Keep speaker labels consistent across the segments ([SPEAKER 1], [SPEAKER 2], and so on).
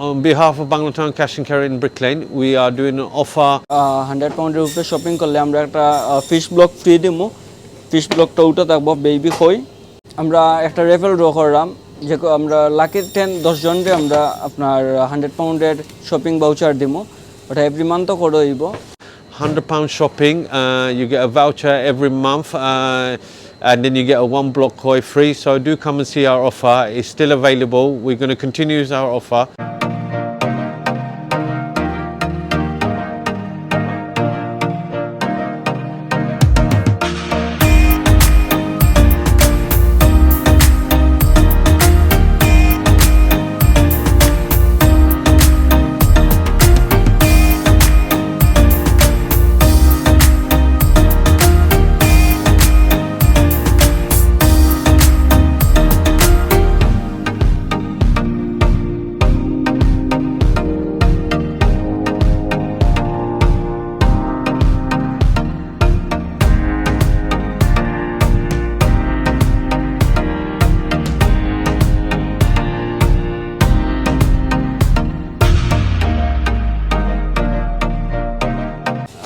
[SPEAKER 1] On behalf of Bangladesh Cash and Carry in Brick Lane, we are doing an offer
[SPEAKER 2] hundred পাউন্ডের উপরে shopping করলে আমরা একটা fish block free দিব fish ব্লকটা উঠে থাকব বেবি হই আমরা একটা রেফেল ড্র করলাম যে আমরা লাকি টেন দশজনরে আমরা আপনার হান্ড্রেড পাউন্ডের শপিং বাউচার দিব ওটা এভরি মান্থও করে হইব
[SPEAKER 1] 100 pound shopping, uh, you get a voucher every month, uh, and then you get a one block koi free. So do come and see our offer. It's still available. We're going to continue our offer.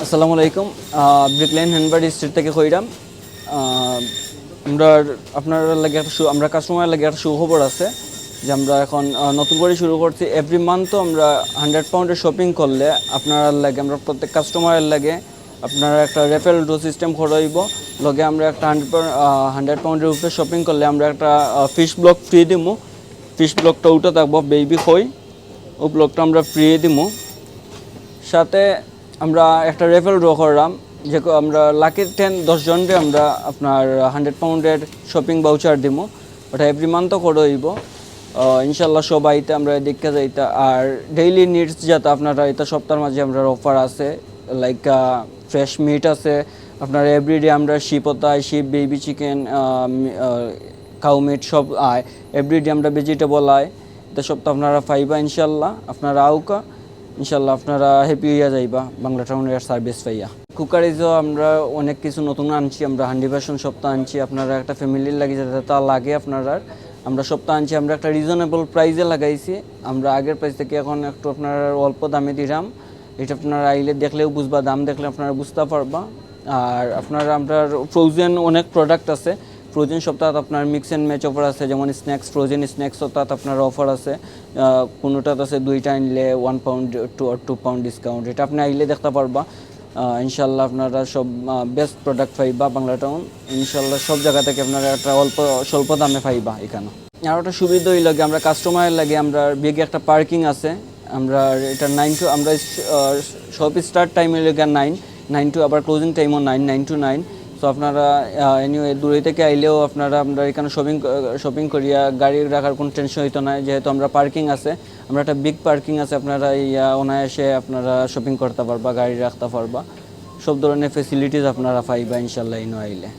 [SPEAKER 2] আসসালামু আলাইকুম। ব্রিকলাইন হ্যান্ডবাড়ি street থেকে কইরাম। আমরা আপনার লাগে একটা আমরা customer লাগে একটা সুখবর আছে যে আমরা এখন নতুন করে শুরু করছি। এভরি মান্থও আমরা হান্ড্রেড পাউন্ডের শপিং করলে আপনার লাগে, আমরা প্রত্যেক কাস্টমারের লাগে আপনারা একটা রেফেল ডো সিস্টেম খরইব লগে আমরা একটা হান্ড্রেড হান্ড্রেড পাউন্ডের উপরে শপিং করলে আমরা একটা ফিশ ব্লক ফ্রি দিব ফিশ ব্লকটা উঠে থাকব বেবি হই ও ব্লকটা আমরা ফ্রি দিব সাথে আমরা একটা রেফেল ড্র করলাম, যে আমরা লাকি টেন দশজনরে আমরা আপনার হান্ড্রেড পাউন্ডের শপিং বাউচার দিব ওটা এভরি মান্থও করে হইব ইনশাল্লাহ সবাইতে আমরা দেখতে যাইতা আর ডেইলি নিডস যাতে আপনারা এটা সপ্তাহের মাঝে আমরা অফার আছে লাইক ফ্রেশ মিট আছে। আপনার এভরিডে আমরা শিপতা sheep baby chicken cow meat সব আয়। এভরিডে আমরা ভেজিটেবল আয়। এটা সপ্তাহ আপনারা পাইবা ইনশাল্লাহ আপনারা আউকা। ইনশাল্লাহ আপনারা হ্যাপি হইয়া যাইবা, বাংলা টাউনের সার্ভিস পাইয়া। কুকারিজও আমরা অনেক কিছু নতুন আনছি, আমরা হান্ডি বাসন সপ্তাহ আনছি, আপনারা একটা ফ্যামিলির লাগে যাতে তা লাগে আপনারা আমরা সপ্তাহ আনছি, আমরা একটা রিজনেবল প্রাইসে লাগাইছি, আমরা আগের প্রাইস থেকে এখন একটু আপনার অল্প দামে দিলাম। এটা আপনারা আইলে দেখলেও বুঝবা, দাম দেখলে আপনারা বুঝতে পারবা। আর আপনার আপনার ফ্রোজেন অনেক প্রোডাক্ট আছে ফ্রোজেন সপ্তাহত আপনার মিক্স অ্যান্ড ম্যাচ অফার আছে, যেমন স্ন্যাক্স ফ্রোজেন স্ন্যাক্স সপ্তাহত আপনার অফার আছে। কোনোটাত আছে দুইটা আনলে one pound two two pound discount এটা আপনি আইলে দেখতে পারবা। ইনশাল্লাহ আপনারা সব বেস্ট প্রোডাক্ট পাইবা বাংলা টাউন ইনশাল্লাহ সব জায়গা থেকে আপনারা একটা অল্প, স্বল্প দামে পাইবা এখানে। আর একটা সুবিধা হইল কি, আমরা কাস্টমারের লাগে আমরা বেগে একটা পার্কিং আছে। আমরা এটা নাইন টু আমরা শপ স্টার্ট টাইম হইল গিয়ে নাইন নাইন টু আবার ক্লোজিং টাইমও nine nine to nine so আপনারা এনিওয়ে দূরে থেকে আইলেও আপনারা, আমরা এখানে শপিং শপিং করিয়া গাড়ি রাখার কোনো টেনশন হইতো না, যেহেতু আমরা পার্কিং আছে। আমরা একটা বিগ পার্কিং আছে, আপনারা ইয়া অনায়াসে আপনারা শপিং করতে পারবা, গাড়ি রাখতে পারবা। সব ধরনের ফেসিলিটিস আপনারা পাইবা, ইনশাল্লাহ ইনো আইলে।